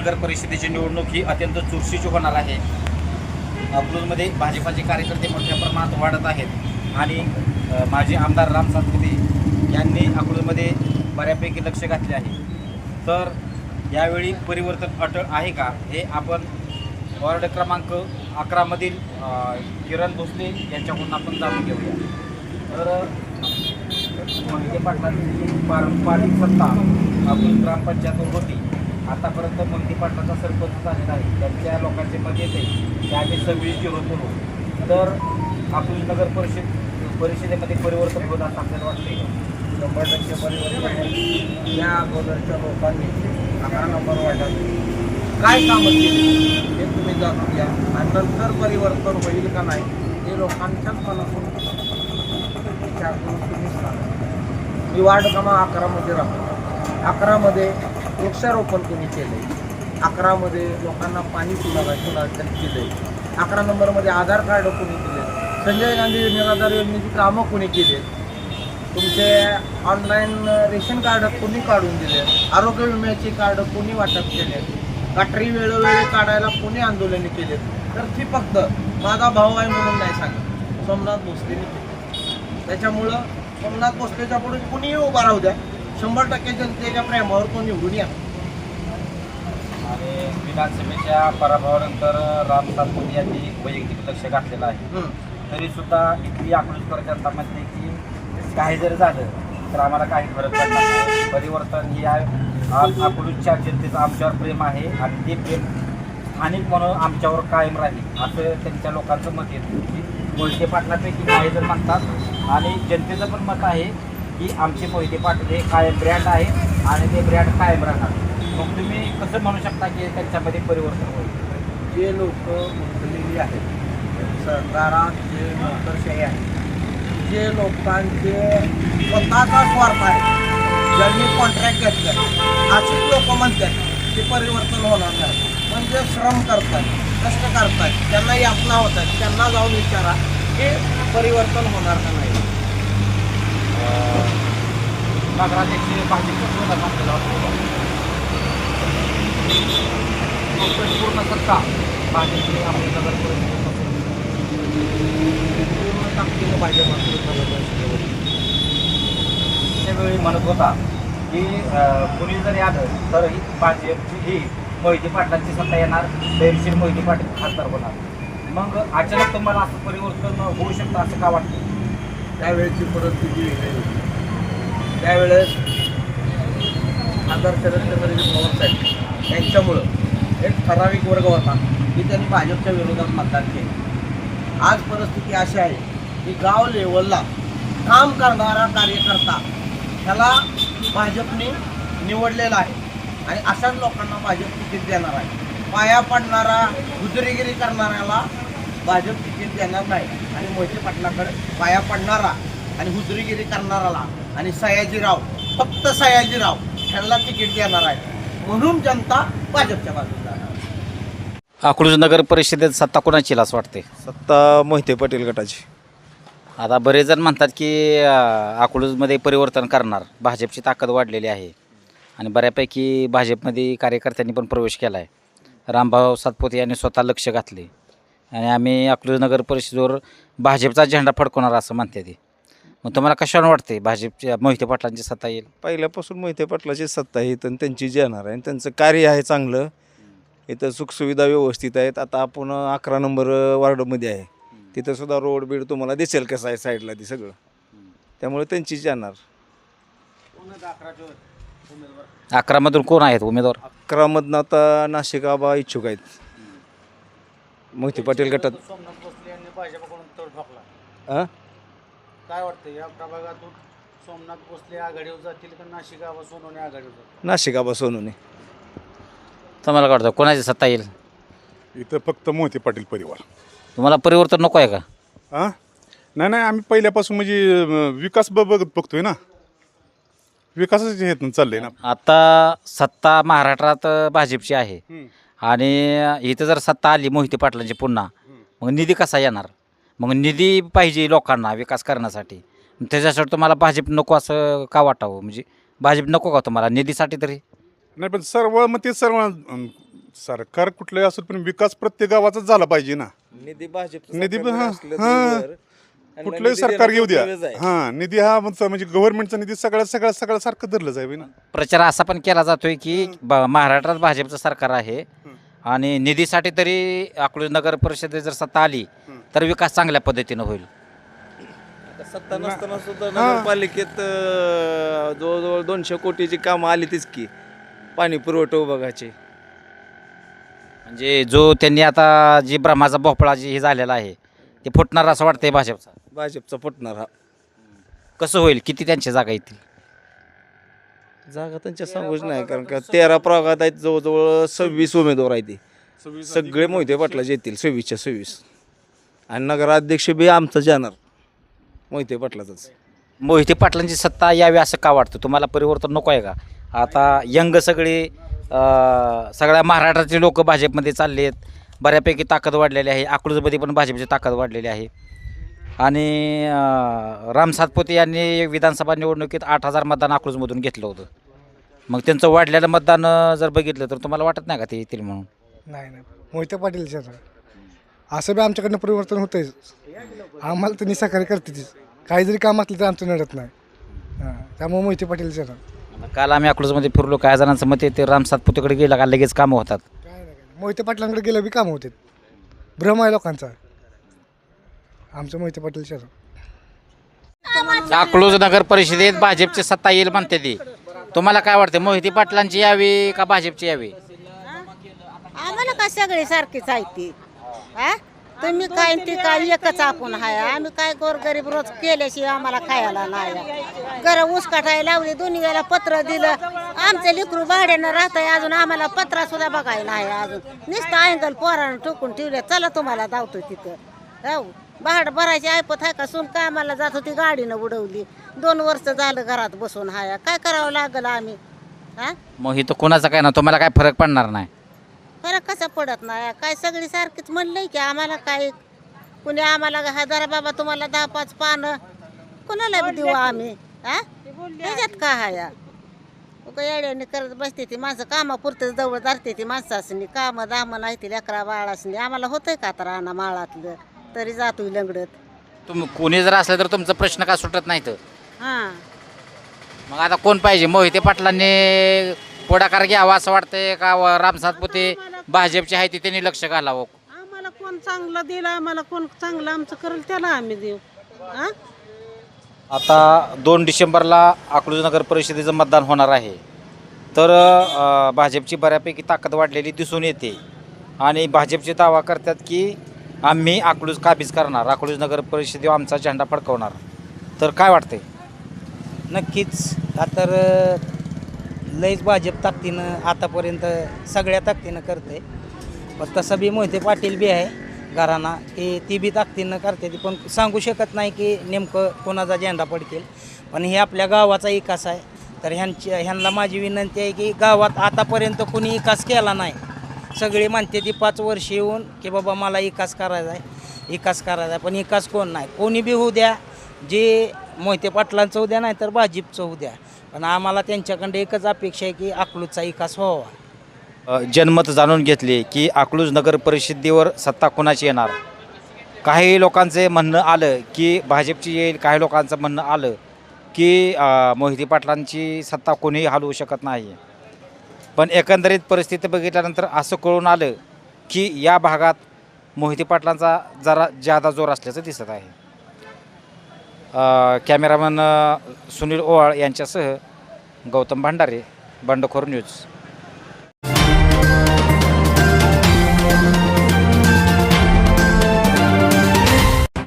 नगर परिषदेची निवडणूक ही अत्यंत चुरशीची होणार आहे. अकलूजमध्ये भाजपाचे कार्यकर्ते मोठ्या प्रमाणात वाढत आहेत. आणि माजी आमदार राम सातपुते यांनी अकलूजमध्ये बऱ्यापैकी लक्ष घातले आहे. तर यावेळी परिवर्तन अटळ आहे का? हे आपण वॉर्ड क्रमांक अकरामधील किरण भोसले यांच्याकडून आपण जाणून घेऊया. तर मोहिते पाटलांची पारंपरिक सत्ता अकलूज ग्रामपंचायतवर होती. आतापर्यंत मोहिते पाटलाचा सरपंच झालेला आहे. त्यांच्या लोकांचे मत येते की आम्ही सगळी झिरो करू. तर आपली नगर परिषद परिषदेमध्ये परिवर्तन होत असं आपल्याला वाटते शंभर टक्के परिवर्तन या अगोदरच्या लोकांनी अकरा नंबर वाटत काय कामं केली? हे तुम्ही जाणून घ्या. आणि नंतर परिवर्तन होईल का नाही हे लोकांच्याच मनातून विचार करून तुम्ही सांगा. मी वार्ड क्रमांक अकरामध्ये राहतो. अकरामध्ये वृक्षारोपण कुणी केलं अकरामध्ये लोकांना पाणी पुरवठा पुरवठा केलं अकरा नंबरमध्ये आधार कार्ड कोणी दिले संजय गांधी निराधार योजनेची कामं कोणी केली तुमचे ऑनलाईन रेशन कार्ड कोणी काढून दिले आरोग्य विम्याची कार्ड कोणी वाटप केले गटरी वेळोवेळी काढायला कोणी आंदोलने केले तर ती फक्त माझा भाऊ आहे म्हणून नाही सांगत. सोमनाथ भोसलेने केली. त्याच्यामुळं सोमनाथ भोसलेच्या पुढे कुणीही उभा राहू द्या. शंभर टक्के जनतेच्या प्रेमावर तो निवडून या आणि विधानसभेच्या पराभवानंतर राम सातपुते यांनी वैयक्तिक लक्ष घातलेलं आहे. तरी सुद्धा इथली अकलूजकर जनता म्हणते की काही जर झालं तर आम्हाला काही फरक पडणार नाही. परिवर्तन ही अकलूजच्या जनतेचं आमच्यावर प्रेम आहे आणि ते प्रेम स्थानिक म्हणून आमच्यावर कायम राहील असं त्यांच्या लोकांचं मत येतं की मोहिते पाटलापैकी काही जर म्हणतात आणि जनतेचं पण मत आहे की आमचे मोहिते पाटील हे कायम ब्रँड आहे आणि ते ब्रँड कायम राहणार. मग तुम्ही कसं म्हणू शकता की त्यांच्यामध्ये परिवर्तन होईल? जे लोक गुंतलेली आहेत सरकारात जे नोकरशाही आहे जे लोकांचे स्वतःचा स्वार्थ आहे ज्यांनी कॉन्ट्रॅक्ट घेतलं अशीच लोक म्हणतात ते परिवर्तन होणार नाही. म्हणजे श्रम करतात कष्ट करतात त्यांना यातना होतात त्यांना जाऊन विचारा की परिवर्तन होणार का नाही. नगराध्यक्ष भाजपचं होतं. आपल्याला वाटतं. पूर्ण सत्ता भाजपने आपली नगर पूर्ण ताकदीनं भाजप त्यावेळी म्हणत होता की अं, जर जरी आलं तर ही भाजपची ही मोहिती पाटलांची सत्ता येणार दयनशील मोहिती पाटील खासदार होणार. मग अचानक तुम्हाला असं परिवर्तन होऊ शकतं असं का वाटतं? त्यावेळेची परिस्थिती वेगळी होती त्यावेळेस आमदार शरदचंद्रजी पवार साहेब यांच्यामुळं एक ठराविक वर्ग होता की त्यांनी भाजपच्या विरोधात मतदान केलं. आज परिस्थिती अशी आहे की गाव लेवलला काम करणारा कार्यकर्ता त्याला भाजपने निवडलेला आहे आणि अशाच लोकांना भाजप तिकीट देणार आहे. पाया पडणारा गुजरीगिरी करणाऱ्याला भाजप तिकीट देणार नाही आणि मोहिते पाटलाकडे पाया पडणारा आणि हुजरीगिरी करणाराला आणि सयाजीराव फक्त सयाजीराव ह्यांना तिकीट देणार आहे. म्हणून जनता भाजपच्या बाजूला अकलूज नगर परिषदेत सत्ता कोणाची असं वाटते सत्ता मोहिते पाटील गटाची. आता बरेच जण म्हणतात की अं, अकलूजमध्ये परिवर्तन करणार. भाजपची ताकद वाढलेली आहे. आणि बऱ्यापैकी भाजपमध्ये कार्यकर्त्यांनी पण प्रवेश केला आहे रामभाऊ सातपुते यांनी स्वतः लक्ष घातले आणि आम्ही अकलूज नगर परिषदेवर भाजपचा झेंडा फडकवणार असं म्हणते ते. मग तुम्हाला कशावर वाटते भाजपच्या मोहिते पाटलांची सत्ता येईल? पहिल्यापासून मोहिते पाटलाची सत्ता आहे तर त्यांची जी येणार आहे आणि त्यांचं कार्य आहे चांगलं. इथं सुखसुविधा व्यवस्थित आहेत. आता आपण अकरा नंबर वार्डमध्ये आहे. तिथं सुद्धा रोड बीड तुम्हाला दिसेल कसं आहे साईडला ती सगळं. त्यामुळे त्यांचीच येणार. अकरामधून कोण आहेत उमेदवार? अकरामधनं आता नाशिक आबा इच्छुक आहेत. मोहिते पाटील गटात सोमनाथ भोसले यांनी भाजपकडून तोड ठोकला हां काय वाटतं या प्रभागातून सोमनाथ भोसले आघाडीवर जातील का नाशिक आबा सोनवणे आघाडीवर जातील? नाशिक आबा सोनूने तुम्हाला काय वाटतं? कोणाची सत्ता येईल? इथं फक्त मोहिते पाटील परिवार. तुम्हाला परिवर्तन नको आहे का? हां नाही नाही आम्ही पहिल्यापासून म्हणजे अं, विकास ब बघत बघतोय ना. विकासाचे हे चाललंय ना. आता सत्ता महाराष्ट्रात भाजपची आहे. हम्म. आणि इथं जर सत्ता आली मोहिते पाटलांची पुन्हा मग निधी कसा येणार? मग निधी पाहिजे लोकांना विकास करण्यासाठी. त्याच्यासाठी तुम्हाला भाजप नको असं का वाटावं? म्हणजे भाजप नको का तुम्हाला निधीसाठी तरी? नाही पण सर्व मग ते सर्व सरकार कुठलंही असो पण विकास प्रत्येक गावाचाच झाला पाहिजे ना. निधी भाजप निधी पण हा हा. कुठलंही सरकार घेऊ द्या. हा निधी हा म्हणजे म्हणजे गव्हर्नमेंटचा निधी सगळ्या सगळ्या सगळ्या सारखं धरलं जाईल ना. प्रचार असा पण केला जातोय की ब- महाराष्ट्रात भाजपचं सरकार आहे. आणि निधीसाठी तरी अकलूज नगर परिषदेत जर सत्ता आली तर विकास चांगल्या पद्धतीनं होईल. सत्ता नसताना सुद्धा नगरपालिकेत अं, जवळजवळ दोनशे कोटीची कामं आली तीच की पाणी पुरवठा विभागाचे. म्हणजे जो त्यांनी आता जी ब्रह्माचा भोपळा जी हे झालेला आहे ते फुटणार असं वाटतंय भाजपचा. भाजपचा फुटणार. हा कसं होईल? किती त्यांच्या जागा येतील? जागा त्यांच्या सांगूच नाही कारण का तेरा प्रभागात आहेत जवळजवळ सव्वीस उमेदवार आहेत ते. सगळे मोहिते पाटलाचे येतील सव्वीसच्या सव्वीस. आणि नगराध्यक्ष बी आमचं जाणार. मोहिते पाटलाचंच. मोहिते पाटलांची सत्ता यावी असं का वाटतं? तुम्हाला परिवर्तन नको आहे का? आता यंग सगळे अं, सगळ्या महाराष्ट्रातले लोक भाजपमध्ये चालले आहेत. बऱ्यापैकी ताकद वाढलेली आहे. अकलूजमध्ये पण भाजपची ताकद वाढलेली आहे. आणि अं, राम सातपुते यांनी विधानसभा निवडणुकीत आठ हजार मतदान अकलूजमधून घेतलं होतं. मग त्यांचं वाढलेलं मतदान जर बघितलं तर तुम्हाला वाटत नाही का ते येतील म्हणून? नाही नाही. मोहिते पाटील सर असं बी आमच्याकडनं परिवर्तन होतंच आम्हाला तर निसाकारी करते तीच काही जरी काम असलं तर आमचं नडत नाही. हां त्यामुळे मोहिते पाटील सर काल आम्ही अकलूजमध्ये फिरलो काही जणांचं मत ते राम सातपुतेकडे गेला का लगेच कामं होतात. काय काय नाही. मोहिते पाटलांकडे गेलं बी काम होते भ्रम आहे लोकांचा. आमचं मोहिते पाटील सर अकलूज नगर परिषदेत भाजपची सत्ता येईल म्हणते ती. तुम्हाला काय वाटते मोहिती पाटलांची यावी का भाजपची यावी? आम्हाला का सगळे सारखीच आहे ती? हा? तुम्ही काय ती काय एकच आपण आहे. आम्ही काय गोरगरीब रोज केल्याशिवाय आम्हाला खायला नाही. घर उसकाठाय लावली दोन्ही वेळेला पत्र दिलं. आमचं लिकरू भाड्यानं राहतंय अजून आम्हाला पत्रा सुद्धा बघायला आहे अजून. नुसतं अँगल पोरानं ठोकून ठेवले चला तुम्हाला धावतो तिथं. राहू. भाड भरायची ऐपत आहे का? सून कामाला जात होती गाडीनं उडवली दोन वर्ष झालं घरात बसून हाया. काय करावं लागलं आम्ही? हा? मोहित कोणाचा काय ना तुम्हाला काय फरक पडणार नाही. फरक कसा पडत नाही? काय सगळी सारखीच म्हणलंय की आम्हाला काय? कुणी आम्हाला हजार बाबा तुम्हाला दहा पाच पानं. कुणाला बी देऊ आम्ही? हा? त्याच्यात का हाया? उगा येड्याने करत बसते ती माणसं कामापुरतं जवळ धरते ती माणसासनी कामं दामं नाही ती लेकरा बाळासनी आम्हाला होतंय का तर आणा माळातलं? तरी जातोय लंगडत. तुम्ही कोणी जर असलं तर तुमचा प्रश्न का सुटत नाही तर हां. मग आता कोण पाहिजे? मोहिते पाटलांनी पुढाकार घ्यावा असं वाटतंय का व राम सातपुते भाजपचे आहे ते त्यांनी लक्ष घालावं? आम्हाला कोण चांगलं दिलं आम्हाला कोण चांगलं आमचं करेल त्याला आम्ही देऊ. हा? आता दोन डिसेंबरला अकलूज नगर परिषदेचं मतदान होणार आहे. तर अ, भाजपची बऱ्यापैकी ताकद वाढलेली दिसून येते. आणि भाजपचे दावा करतात की आम्ही अकलूज काबीज करणार अकलूज नगर परिषदेवर आमचा झेंडा फडकवणार. तर काय वाटते नक्कीच. आता तर भाजप ताकदीनं आतापर्यंत सगळ्या ताकदीनं करते पण तसं बी मोहिते पाटील बी आहे घराना की ती बी ताकदीनं करते. ती पण सांगू शकत नाही की नेमकं कोणाचा झेंडा पडतील पण हे आपल्या गावाचा विकास आहे. तर ह्यांची ह्यांना माझी विनंती आहे की गावात आतापर्यंत कोणी विकास केला नाही. सगळे म्हणते ती पाच वर्ष येऊन की बाबा मला विकास करायचा आहे विकास करायचा आहे पण विकास कोण नाही. कोणी बी होऊ द्या जे मोहिते पाटलांचं होऊ द्या नाही तर भाजीपचं होऊ द्या. पण आम्हाला त्यांच्याकडं एकच अपेक्षा आहे की अकलूजचा विकास व्हावा. जनमत जाणून घेतले की अकलूज नगर परिषदेवर सत्ता कोणाची येणार? काही लोकांचे म्हणणं आलं की भाजपची येईल काही लोकांचं म्हणणं आलं की अ, मोहिते पाटलांची सत्ता कोणीही हलवू शकत नाही. पण एकंदरीत परिस्थिती बघितल्यानंतर असं कळून आलं की या भागात मोहिते पाटलांचा जरा जादा जोर असल्याचं दिसत आहे. कॅमेरामन सुनील ओवाळ यांच्यासह गौतम भंडारे बंडखोर न्यूज.